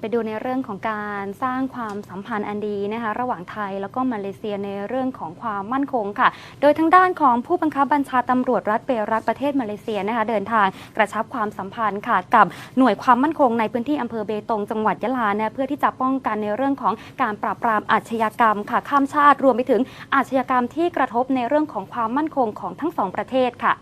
ไปดูในเรื่องของการสร้างความสัมพันธ์อันดีนะคะระหว่างไทยแล้วก็มาเลเซียในเรื่องของความมั่นคงค่ะ โดยทางด้านของผู้บังคับบัญชาตำรวจรัฐเปรักประเทศมาเลเซียนะคะเดินทางกระชับความสัมพันธ์ค่ะ กับหน่วยความมั่นคงในพื้นที่อำเภอเบตงจังหวัดยะลานะเพื่อที่จะป้องกันในเรื่องของการปราบปรามอาชญากรรมค่ะข้ามชาติรวมไปถึงอาชญากรรมที่กระทบในเรื่องของความมั่นคงของทั้งสองประเทศค่ะ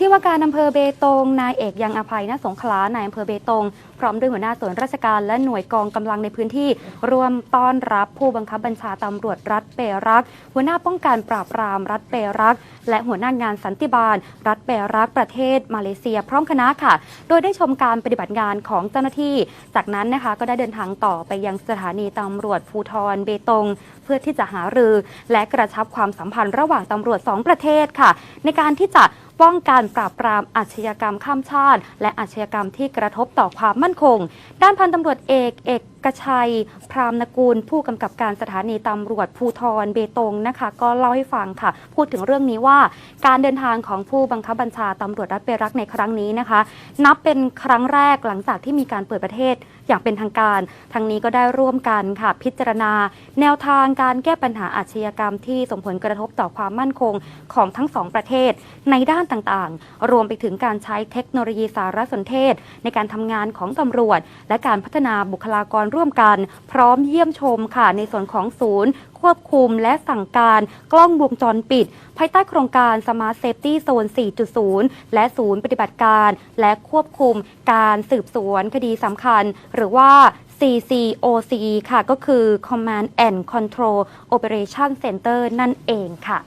ที่ว่าการอำเภอเบตงนายเอกยังอภัยณสงขลานายอำเภอเบตงพร้อมด้วยหัวหน้าส่วนราชการและหน่วยกองกำลังในพื้นที่รวมต้อนรับผู้บังคับบัญชาตำรวจรัฐเปรัก หัวหน้าป้องกันปราบปรามรัฐเปรัก และหัวหน้างานสันติบาล รัฐเปรักประเทศมาเลเซีย พร้อมคณะค่ะ โดยได้ชมการปฏิบัติงานของเจ้าหน้าที่ จากนั้นนะคะก็ได้เดินทางต่อไปยังสถานีตำรวจภูทรเบตง เพื่อที่จะหารือ และกระชับความสัมพันธ์ระหว่างตำรวจสองประเทศค่ะ ในการที่จะ ป้องกันปราบปรามอาชญากรรมข้ามชาติ และอาชญากรรมที่กระทบต่อความมั่นคง ด้านพันตำรวจเอกเอกกระชัย พรามนกูล ผู้กำกับการสถานีตำรวจภูทรเบตงนะคะ ก็เล่าให้ฟังค่ะ พูดถึงเรื่องนี้ว่า การเดินทางของผู้บังคับบัญชาตำรวจรัฐเปรักในครั้งนี้นะคะ นับเป็นครั้งแรกหลังจากที่มีการเปิดประเทศอย่างเป็นทางการทั้งนี้ก็ได้ร่วมกันค่ะ พิจารณา แนวทางการแก้ปัญหาอาชญากรรมที่ส่งผลกระทบต่อความมั่นคงของทั้งสองประเทศในด้านต่างๆ รวมไปถึงการใช้เทคโนโลยีสารสนเทศ ในการทำงานของตำรวจ และการพัฒนาบุคลากรร่วมกัน พร้อมเยี่ยมชมค่ะ ในส่วนของศูนย์ ควบคุมและสั่งการกล้องวงจรปิด ภายใต้โครงการ Smart Safety Zone 4.0 และศูนย์ปฏิบัติการ และควบคุมการสืบสวนคดีสำคัญ หรือว่า CCOC ค่ะก็คือ Command and Control Operation Center นั่นเองค่ะ